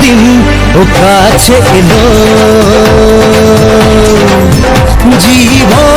দিন ও কাছে এলো। জীবন